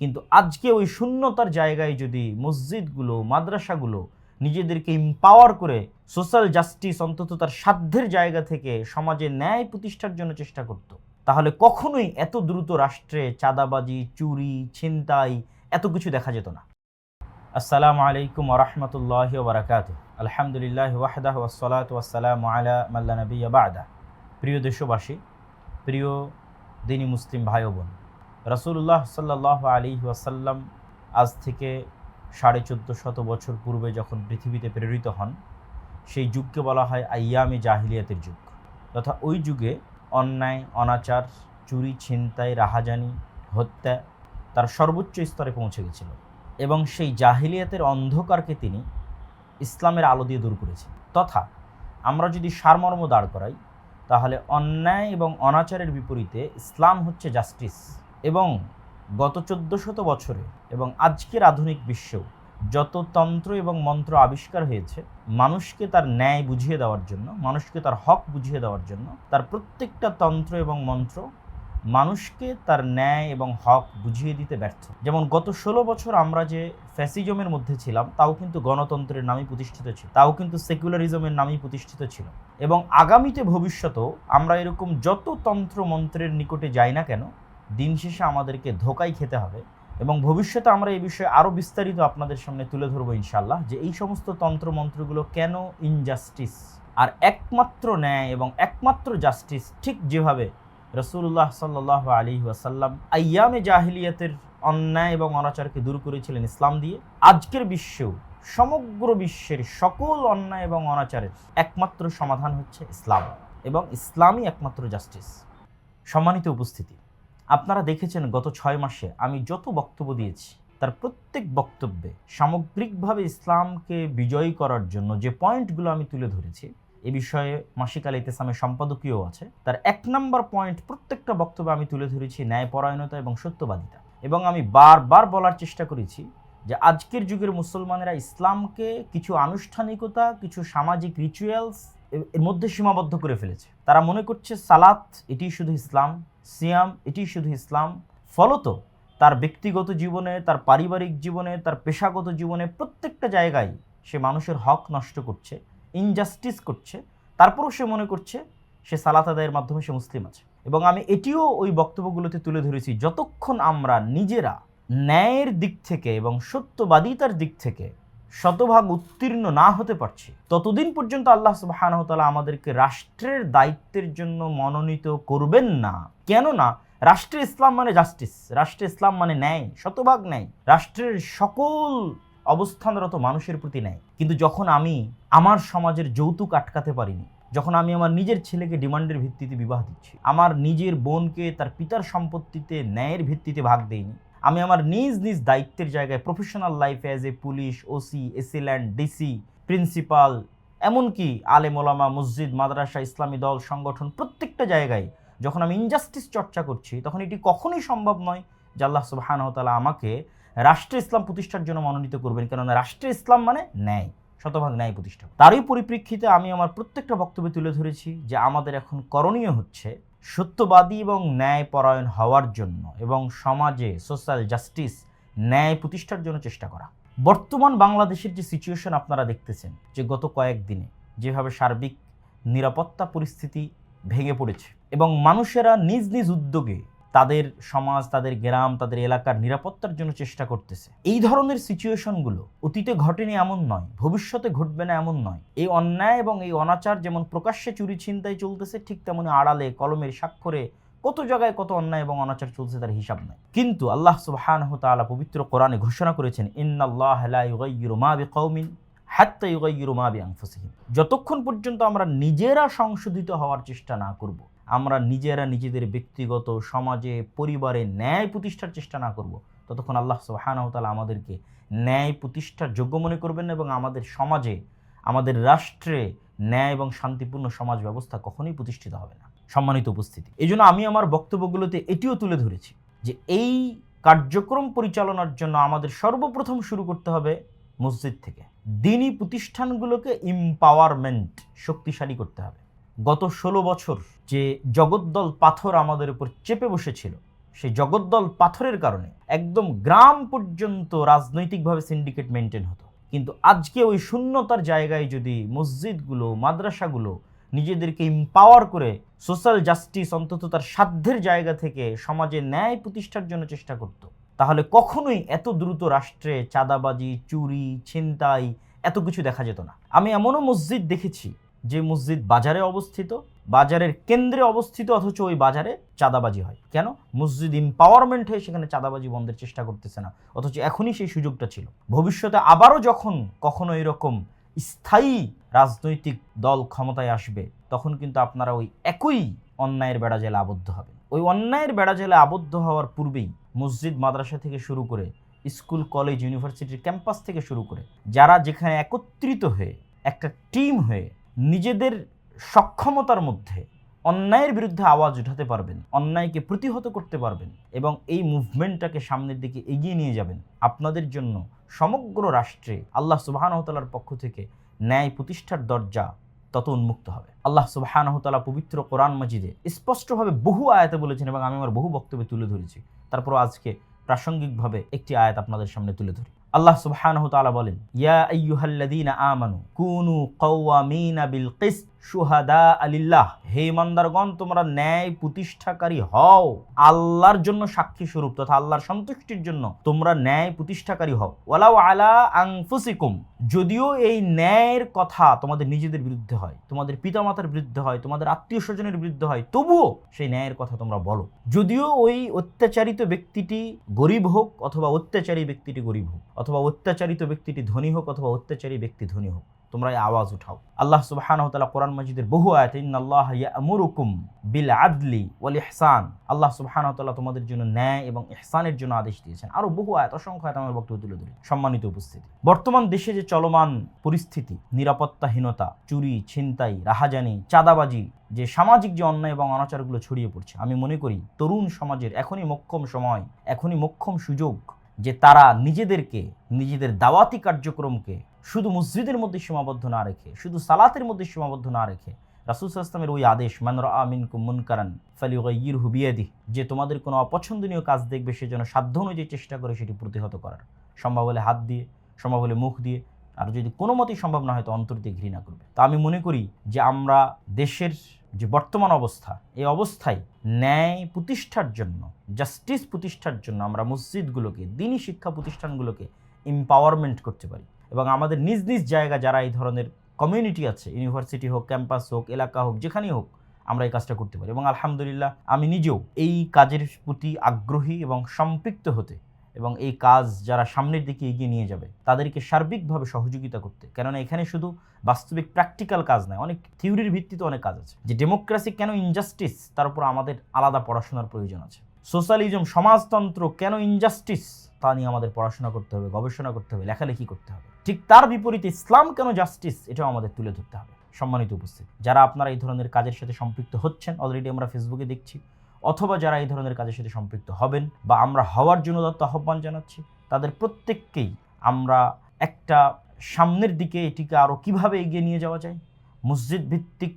কিন্তু আজকে ওই শূন্যতার জায়গায় যদি মসজিদগুলো, মাদ্রাসাগুলো নিজেদেরকে ইম্পাওয়ার করে সোশ্যাল জাস্টিস অন্তত তার সাধ্যের জায়গা থেকে সমাজে ন্যায় প্রতিষ্ঠার জন্য চেষ্টা করত, তাহলে কখনোই এত দ্রুত রাষ্ট্রে চাঁদাবাজি, চুরি, ছিনতাই এত কিছু দেখা যেত না। আসসালামু আলাইকুম ওরহমতুল্লাহ বারাকাত আলহামদুলিল্লাহ ওয়াহদাহ ওয়াসালাত ওয়াসালাম আলা মাল্লা নবী বাদা। প্রিয় দেশবাসী, প্রিয় দিনী মুসলিম ভাই বোন রসুল্লাহ সাল্লাহ আলী ওয়াসাল্লাম আজ থেকে সাড়ে চোদ্দ শত বছর পূর্বে যখন পৃথিবীতে প্রেরিত হন, সেই যুগকে বলা হয় আইয়ামে জাহিলিয়াতের যুগ। তথা ওই যুগে অন্যায়, অনাচার, চুরি, ছিনতাই, রাহাজানি, হত্যা তার সর্বোচ্চ স্তরে পৌঁছে গেছিল এবং সেই জাহিলিয়াতের অন্ধকারকে তিনি ইসলামের আলো দিয়ে দূর করেছেন। তথা আমরা যদি সারমর্ম দাঁড় করাই, তাহলে অন্যায় এবং অনাচারের বিপরীতে ইসলাম হচ্ছে জাস্টিস। এবং গত চোদ্দ শত বছরে এবং আজকের আধুনিক বিশ্বেও যত তন্ত্র এবং মন্ত্র আবিষ্কার হয়েছে, মানুষকে তার ন্যায় বুঝিয়ে দেওয়ার জন্য, মানুষকে তার হক বুঝিয়ে দেওয়ার জন্য, তার প্রত্যেকটা তন্ত্র এবং মন্ত্র মানুষকে তার ন্যায় এবং হক বুঝিয়ে দিতে ব্যর্থ। যেমন গত ষোলো বছর আমরা যে ফ্যাসিজমের মধ্যে ছিলাম, তাও কিন্তু গণতন্ত্রের নামই প্রতিষ্ঠিত ছিল, তাও কিন্তু সেকুলারিজমের নামই প্রতিষ্ঠিত ছিল। এবং আগামীতে ভবিষ্যতেও আমরা এরকম যত তন্ত্র মন্ত্রের নিকটে যাই না কেন দিন শেষে আমাদেরকে ধোকাই খেতে হবে এবং ভবিষ্যতে আমরা এই বিষয়ে আরও বিস্তারিত আপনাদের সামনে তুলে ধরবো ইনশাল্লাহ যে এই সমস্ত তন্ত্র মন্ত্রগুলো কেন ইনজাস্টিস আর একমাত্র ন্যায় এবং একমাত্র জাস্টিস ঠিক যেভাবে রসুল্লাহ সাল্লাহ আলী ওয়াসাল্লাম আয়ামে জাহিলিয়াতের অন্যায় এবং অনাচারকে দূর করেছিলেন ইসলাম দিয়ে, আজকের বিশ্বেও সমগ্র বিশ্বের সকল অন্যায় এবং অনাচারের একমাত্র সমাধান হচ্ছে ইসলাম এবং ইসলামই একমাত্র জাস্টিস সম্মানিত উপস্থিতি আপনারা দেখেছেন গত ছয় মাসে আমি যত বক্তব্য দিয়েছি, তার প্রত্যেক বক্তব্যে সামগ্রিকভাবে ইসলামকে বিজয়ী করার জন্য যে পয়েন্টগুলো আমি তুলে ধরেছি, এ বিষয়ে মাসিক আল ইতেসামের সম্পাদকীয় আছে, তার এক নম্বর পয়েন্ট প্রত্যেকটা বক্তব্যে আমি তুলে ধরেছি ন্যায়পরায়ণতা এবং সত্যবাদিতা। এবং আমি বারবার বলার চেষ্টা করেছি যে আজকের যুগের মুসলমানেরা ইসলামকে কিছু আনুষ্ঠানিকতা, কিছু সামাজিক রিচুয়ালস এর মধ্যে সীমাবদ্ধ করে ফেলেছে। তারা মনে করছে সালাত এটি শুধু ইসলাম, সিয়াম এটি শুধু ইসলাম। ফলত তার ব্যক্তিগত জীবনে, তার পারিবারিক জীবনে, তার পেশাগত জীবনে প্রত্যেকটা জায়গায় সে মানুষের হক নষ্ট করছে ইনজাস্টিস করছে। তারপরও সে মনে করছে সে সালাত আদায়ের মাধ্যমে সে মুসলিম আছে। এবং আমি এটিও ওই বক্তব্যগুলোতে তুলে ধরেছি, যতক্ষণ আমরা নিজেরা ন্যায়ের দিক থেকে এবং সত্যবাদিতার দিক থেকে শতভাগ উত্তীর্ণ না হতে পারছি। ততদিন পর্যন্ত আল্লাহ সুবাহানহতালা আমাদেরকে রাষ্ট্রের দায়িত্বের জন্য মনোনীত করবেন না। কেননা রাষ্ট্রে ইসলাম মানে জাস্টিস রাষ্ট্রে ইসলাম মানে ন্যায়, শতভাগ ন্যায়। রাষ্ট্রের সকল অবস্থানরত মানুষের প্রতি নেয় কিন্তু যখন আমি আমার সমাজের যৌতুক আটকাতে পারিনি, যখন আমি আমার নিজের ছেলেকে ডিমান্ডের ভিত্তিতে বিবাহ দিচ্ছি, আমার নিজের বোনকে তার পিতার সম্পত্তিতে ন্যায়ের ভিত্তিতে ভাগ দেইনি আমি আমার নিজ নিজ দায়িত্বের জায়গায় প্রফেশনাল লাইফে as a police OC AC land DC principal এমনকি আলেম ওলামা, মসজিদ, মাদ্রাসা, ইসলামী দল, সংগঠন প্রত্যেকটা জায়গায় যখন আমি ইনজাস্টিস চর্চা করছি, তখন এটি কখনোই সম্ভব নয় যে আল্লাহ সুবাহানহতালা আমাকে রাষ্ট্রে ইসলাম প্রতিষ্ঠার জন্য মনোনীত করবেন। কেননা রাষ্ট্রে ইসলাম মানে ন্যায়, শতভাগ ন্যায় প্রতিষ্ঠা। তারই পরিপ্রেক্ষিতে আমি আমার প্রত্যেকটা বক্তব্যে তুলে ধরেছি যে আমাদের এখন করণীয় হচ্ছে সত্যবাদী এবং ন্যায় পরায়ণ হওয়ার জন্য এবং সমাজে সোশ্যাল জাস্টিস, ন্যায় প্রতিষ্ঠার জন্য চেষ্টা করা। বর্তমান বাংলাদেশের যে সিচুয়েশন আপনারা দেখতেছেন, যে গত কয়েকদিনে যেভাবে সার্বিক নিরাপত্তা পরিস্থিতি ভেঙে পড়েছে এবং মানুষেরা নিজ নিজ উদ্যোগে তাদের সমাজ, তাদের গ্রাম, তাদের এলাকার নিরাপত্তার জন্য চেষ্টা করতেছে। এই ধরনের সিচুয়েশনগুলো অতীতে ঘটেনি এমন নয়, ভবিষ্যতে ঘটবে না এমন নয়। এই অন্যায় এবং এই অনাচার যেমন প্রকাশ্যে চুরি ছিনতাই চলতেছে, ঠিক তেমনি আড়ালে, কলমের স্বাক্ষরে কত জায়গায় কত অন্যায় এবং অনাচার চলছে তার হিসাব নাই। কিন্তু আল্লাহ সুবহানাহু তাআলা পবিত্র কোরআনে ঘোষণা করেছেন, ইন্নাল্লাহ লা ইউগাইয়িরু মা বিআনফুসিহিম। যতক্ষণ পর্যন্ত আমরা নিজেরা সংশোধিত হওয়ার চেষ্টা না করব আমরা নিজেরা নিজেদের ব্যক্তিগত সমাজে, পরিবারে ন্যায় প্রতিষ্ঠার চেষ্টা না করব। ততক্ষণ আল্লাহ সুবহানাহু তাআলা আমাদেরকে ন্যায় প্রতিষ্ঠার যোগ্য মনে করবেন এবং আমাদের সমাজে, আমাদের রাষ্ট্রে ন্যায় এবং শান্তিপূর্ণ সমাজ ব্যবস্থা কখনোই প্রতিষ্ঠিত হবে না। সম্মানিত উপস্থিতি। এই আমি আমার বক্তব্যগুলোতে এটিও তুলে ধরেছি যে এই কার্যক্রম পরিচালনার জন্য আমাদের সর্বপ্রথম শুরু করতে হবে মসজিদ থেকে। দিনী প্রতিষ্ঠানগুলোকে ইম্পাওয়ারমেন্ট শক্তিশালী করতে হবে। গত ষোলো বছর যে জগদ্দল পাথর আমাদের উপর চেপে বসেছিল, সেই জগদ্দল পাথরের কারণে একদম গ্রাম পর্যন্ত রাজনৈতিকভাবে সিন্ডিকেট মেনটেন হতো। কিন্তু আজকে ওই শূন্যতার জায়গায় যদি মসজিদগুলো, মাদ্রাসাগুলো নিজেদেরকে ইম্পাওয়ার করে সোশ্যাল জাস্টিস অন্তত তার সাধ্যের জায়গা থেকে সমাজে ন্যায় প্রতিষ্ঠার জন্য চেষ্টা করত, তাহলে কখনোই এত দ্রুত রাষ্ট্রে চাঁদাবাজি, চুরি, ছিনতাই এত কিছু দেখা যেত না। আমি এমনও মসজিদ দেখেছি, যে মসজিদ বাজারে অবস্থিত বাজারের কেন্দ্রে অবস্থিত, অথচ ওই বাজারে চাঁদাবাজি হয়। কেন? মসজিদ ইম্পাওয়ারমেন্ট হয়ে সেখানে চাঁদাবাজি বন্ধের চেষ্টা করতেছে না। অথচ এখনই সেই সুযোগটা ছিল। ভবিষ্যতে আবারও যখন কখনো এরকম স্থায়ী রাজনৈতিক দল ক্ষমতায় আসবে, তখন কিন্তু আপনারা ওই একই অন্যায়ের বেড়া জেলে আবদ্ধ হবেন। ওই অন্যায়ের বেড়া জেলে আবদ্ধ হওয়ার পূর্বেই মসজিদ মাদ্রাসা থেকে শুরু করে স্কুল, কলেজ, ইউনিভার্সিটির ক্যাম্পাস থেকে শুরু করে, যারা যেখানে একত্রিত হয়ে, একটা টিম হয়ে নিজেদের সক্ষমতার মধ্যে অন্যায়ের বিরুদ্ধে আওয়াজ উঠাতে পারবেন, অন্যায়কে প্রতিহত করতে পারবেন এবং এই মুভমেন্টটাকে সামনের দিকে এগিয়ে নিয়ে যাবেন। আপনাদের জন্য সমগ্র রাষ্ট্রে আল্লাহ সুবাহানহতালার পক্ষ থেকে ন্যায় প্রতিষ্ঠার দরজা তত উন্মুক্ত হবে। আল্লাহ সুবাহানহতালা পবিত্র কোরআন মাজিদে স্পষ্টভাবে বহু আয়াতে বলেছেন এবং আমি আমার বহু বক্তব্যে তুলে ধরেছি। তারপর আজকে প্রাসঙ্গিকভাবে একটি আয়াত আপনাদের সামনে তুলে ধরি। আল্লাহ সুবহানাহু বলেন, ইয়া আইয়ুহাল্লাযীনা আমানু কুনু কাওয়ামিনা বিল কিসত। শুহাদা আলিল্লাহ, হে ইমানদারগণ, তোমরা ন্যায় প্রতিষ্ঠাকারী হও। আল্লাহর জন্য সাক্ষী স্বরূপ তথা আল্লাহর সন্তুষ্টির জন্য তোমরা ন্যায় প্রতিষ্ঠাকারী হও। ওয়ালাউ আলা আনফুসিকুম, যদিও এই ন্যায়ের কথা তোমাদের নিজেদের বিরুদ্ধে হয়, তোমাদের পিতামাতার বিরুদ্ধে হয়, তোমাদের আত্মীয় স্বজনের বিরুদ্ধে হয়, তবুও সেই ন্যায়ের কথা তোমরা বলো। যদিও ওই অত্যাচারিত ব্যক্তিটি গরিব হোক অথবা অত্যাচারী ব্যক্তিটি গরিব হোক, অথবা অত্যাচারিত ব্যক্তিটি ধনী হোক অথবা অত্যাচারী ব্যক্তি ধনী হোক তোমরা এই আওয়াজ উঠাও। আল্লাহ সুবহানাহু তাআলা কোরআন মাজিদের বহু আয়াতে ইন্নাল্লাহ ইয়ামুরুকুম বিল আদলি ওয়াল ইহসান আল্লাহ সুবহানাহু তাআলা তোমাদের জন্য ন্যায় এবং ইহসানের জন্য আদেশ দিয়েছেন। আরও বহু আয়াত, অসংখ্য আয়াত আমার বক্তব্য তুলে ধরি সম্মানিত উপস্থিতি। বর্তমান দেশে যে চলমান পরিস্থিতি, নিরাপত্তাহীনতা, চুরি, ছিনতাই, রাহাজানি, চাঁদাবাজি, যে সামাজিক যে অন্যায় এবং অনাচারগুলো ছড়িয়ে পড়ছে, আমি মনে করি তরুণ সমাজের এখনই মোক্ষম সময়, এখনই মোক্ষম সুযোগ যে তারা নিজেদেরকে, নিজেদের দাওয়াতি কার্যক্রমকে শুধু মসজিদের মধ্যে সীমাবদ্ধ না রেখে, শুধু সালাতের মধ্যে সীমাবদ্ধ না রেখে রাসুল আসলামের ওই আদেশ মানর আমিন কুমুন কারান ফালিউর হুবিয়াদি যে তোমাদের কোনো অপছন্দনীয় কাজ দেখবে, সে যেন সাধ্য অনুযায়ী চেষ্টা করে সেটি প্রতিহত করার। সম্ভব হলে হাত দিয়ে, সম্ভব হলে মুখ দিয়ে, আর যদি কোনো মতেই সম্ভব না হয় তো অন্তর দিয়ে ঘৃণা করবে। তা আমি মনে করি যে আমরা দেশের যে বর্তমান অবস্থা, এই অবস্থায় ন্যায় প্রতিষ্ঠার জন্য, জাস্টিস প্রতিষ্ঠার জন্য আমরা মসজিদগুলোকে, দিনী শিক্ষা প্রতিষ্ঠানগুলোকে এম্পাওয়ারমেন্ট করতে পারি। এবং আমাদের নিজ নিজ জায়গা যারা এই ধরনের কমিউনিটি আছে ইউনিভার্সিটি হোক ক্যাম্পাস হোক, এলাকা হোক, যেখানেই হোক, আমরা এই কাজটা করতে পারি। এবং আলহামদুলিল্লাহ, আমি নিজেও এই কাজের প্রতি আগ্রহী এবং সম্পৃক্ত হতে এবং এই কাজ যারা সামনের দিকে এগিয়ে নিয়ে যাবে, তাদেরকে সার্বিকভাবে সহযোগিতা করতে। কেননা এখানে শুধু বাস্তবিক প্র্যাকটিক্যাল কাজ নয়, অনেক থিওরির ভিত্তিতে অনেক কাজ আছে। যে ডেমোক্রেসি কেন ইনজাস্টিস তার উপর আমাদের আলাদা পড়াশোনার প্রয়োজন আছে। সোশ্যালিজম, সমাজতন্ত্র কেন ইনজাস্টিস তা নিয়ে আমাদের পড়াশোনা করতে হবে, গবেষণা করতে হবে, লেখালেখি করতে হবে। ঠিক তার বিপরীতে ইসলাম কেন জাস্টিস এটাও আমাদের তুলে ধরতে হবে। সম্মানিত উপস্থিত, যারা আপনারা এই ধরনের কাজের সাথে সম্পৃক্ত হচ্ছেন অলরেডি আমরা ফেসবুকে দেখছি, অথবা যারা এই ধরনের কাজের সাথে সম্পৃক্ত হবেন, বা আমরা হওয়ার জন্য দত্ত আহ্বান জানাচ্ছি, তাদের প্রত্যেককেই আমরা একটা সামনের দিকে এটিকে আরও কীভাবে এগিয়ে নিয়ে যাওয়া যায়? মসজিদ ভিত্তিক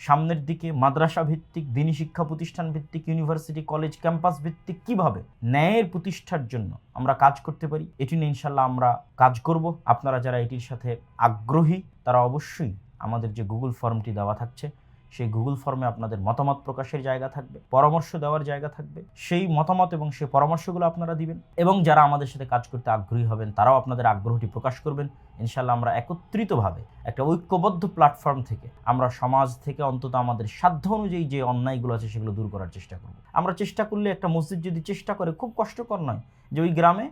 সামনের দিকে মাদ্রাসা ভিত্তিক, দিনী শিক্ষা প্রতিষ্ঠান ভিত্তিক, ইউনিভার্সিটি, কলেজ, ক্যাম্পাস ভিত্তিক কীভাবে ন্যায়ের প্রতিষ্ঠার জন্য আমরা কাজ করতে পারি, এটি নিয়ে ইনশাল্লাহ আমরা কাজ করব। আপনারা যারা এটির সাথে আগ্রহী, তারা অবশ্যই আমাদের যে গুগল ফর্মটি দেওয়া থাকছে সেই গুগল ফর্মে আপনাদের মতামত প্রকাশের জায়গা থাকবে, পরামর্শ দেওয়ার জায়গা থাকবে, সেই মতামত এবং সেই পরামর্শগুলো আপনারা দিবেন এবং যারা আমাদের সাথে কাজ করতে আগ্রহী হবেন, তারাও আপনাদের আগ্রহটি প্রকাশ করবেন। ইনশাল্লাহ আমরা একত্রিতভাবে একটা ঐক্যবদ্ধ প্ল্যাটফর্ম থেকে আমরা সমাজ থেকে অন্তত আমাদের সাধ্য অনুযায়ী যে অন্যায়গুলো আছে সেগুলো দূর করার চেষ্টা করব। আমরা চেষ্টা করলে একটা মসজিদ যদি চেষ্টা করে, খুব কষ্টকর নয় যে ওই গ্রামে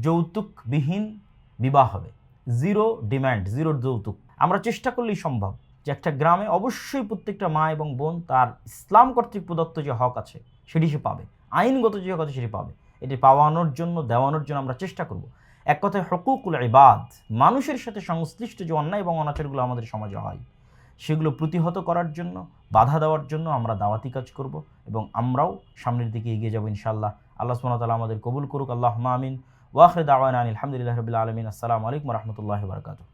যৌতুকবিহীন বিবাহ হবে। জিরো ডিম্যান্ড জিরো যৌতুক। আমরা চেষ্টা করলেই সম্ভব। যে একটা গ্রামে অবশ্যই প্রত্যেকটা মা এবং বোন তার ইসলাম কর্তৃক প্রদত্ত যে হক আছে, সেটি সে পাবে। আইনগত যে হক আছে, সেটি পাবে। এটি পাওয়ানোর জন্য, দেওয়ানোর জন্য আমরা চেষ্টা করব। এক কথায় হকুকুল ইবাদ, মানুষের সাথে সংশ্লিষ্ট যে অন্যায় এবং অনাচারগুলো আমাদের সমাজে হয়, সেগুলো প্রতিহত করার জন্য, বাধা দেওয়ার জন্য আমরা দাওয়াতি কাজ করব এবং আমরাও সামনের দিকে এগিয়ে যাব ইনশাআল্লাহ। আল্লাহ ওয়া আমাদের কবুল করুক। আল্লাহ আমিন। ওয়াখরে দাওয়ান আলহামদুলিল্লাহ রবিল আলমিন। আসসালামু আলাইকুম রহমতুল্লাহ বারকাতুহ।